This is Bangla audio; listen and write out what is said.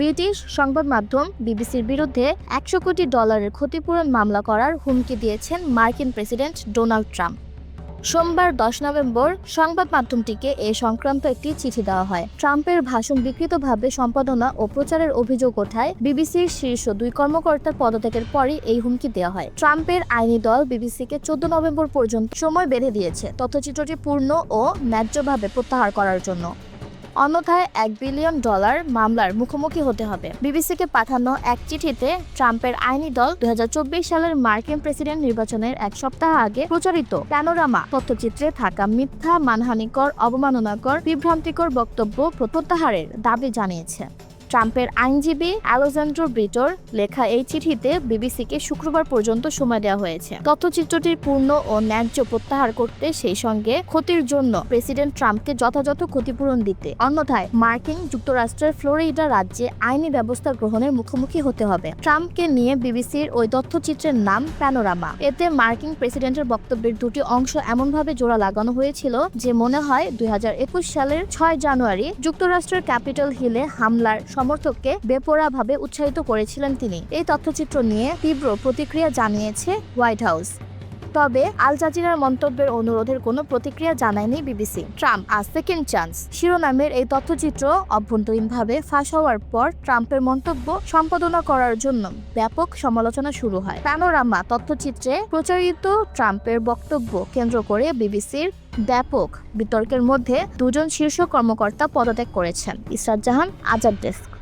ব্রিটিশ সংবাদ মাধ্যম বিবিসির বিরুদ্ধে একশো কোটি ডলারের ক্ষতিপূরণ মামলা করার হুমকি দিয়েছেন মার্কিন প্রেসিডেন্ট ডোনাল্ড ট্রাম্প। সোমবার দশ নভেম্বর সংবাদ মাধ্যমটিকে এ সংক্রান্ত একটি চিঠি দেওয়া হয়। ট্রাম্পের ভাষণ বিকৃতভাবে সম্পাদনা ও প্রচারের অভিযোগ ওঠায় বিবিসির শীর্ষ দুই কর্মকর্তার পদত্যাগের পরই এই হুমকি দেওয়া হয়। ট্রাম্পের আইনি দল বিবিসিকে চোদ্দ নভেম্বর পর্যন্ত সময় বেঁধে দিয়েছে। তথ্যচিত্রটি পূর্ণ ও ন্যায্যভাবে প্রত্যাহার করার জন্য। অন্যথায় এক বিলিয়ন ডলার মামলার মুখোমুখি হতে হবে। বিবিসিকে পাঠানো এক চিঠিতে ট্রাম্পের আইনি দল দু হাজার চব্বিশ সালের মার্কিন প্রেসিডেন্ট নির্বাচনের এক সপ্তাহ আগে প্রচারিত প্যানোরামা তথ্যচিত্রে থাকা মিথ্যা, মানহানিকর, অবমাননাকর, বিভ্রান্তিকর বক্তব্য প্রত্যাহারের দাবি জানিয়েছে। ট্রাম্পের আইনজীবী অ্যালেজান্ড্রো ব্রিটোর লেখা এই চিঠিতে বিবিসিকে শুক্রবার পর্যন্ত সময় দেওয়া হয়েছে। তথ্যচিত্রটির পূর্ণ ও ন্যায্য প্রত্যাহার করতে সেই সঙ্গে ক্ষতির জন্য প্রেসিডেন্ট ট্রাম্পকে যথাযথ ক্ষতিপূরণ দিতে। অন্যথায় মার্কিন যুক্তরাষ্ট্রের ফ্লোরিডা রাজ্যে আইনি ব্যবস্থা গ্রহণের মুখোমুখি হতে হবে। ট্রাম্পকে নিয়ে বিবিসির ওই তথ্যচিত্রের নাম প্যানোরামা। এতে মার্কিন প্রেসিডেন্টের বক্তব্যের দুটি অংশ এমনভাবে জোড়া লাগানো হয়েছিল যে মনে হয় দুই হাজার একুশ সালের ছয় জানুয়ারি যুক্তরাষ্ট্রের ক্যাপিটাল হিলে হামলার সমর্থককে বেপরাভাবে উৎসাহিত করেছিলেন তিনি। এই তথ্যচিত্র নিয়ে তীব্র প্রতিক্রিয়া জানিয়েছে হোয়াইট হাউস। তবে আল জাজিরার মন্তব্যের অনুরোধের কোনো প্রতিক্রিয়া জানায়নি BBC. Trump a second chance. শিরোনামের এই তথ্যচিত্র অভ্যন্তরীণভাবে ফাঁস হওয়ার পর ট্রাম্পের মন্তব্য সম্পাদনা করার জন্য ব্যাপক সমালোচনা শুরু হয়। প্যানোরামা তথ্যচিত্রে প্রচারিত ট্রাম্পের বক্তব্য কেন্দ্র করে বিবিসির ব্যাপক বিতর্কের মধ্যে দুজন শীর্ষ কর্মকর্তা পদত্যাগ করেছেন। ইসরাত জাহান আজাদ ডেস্ক।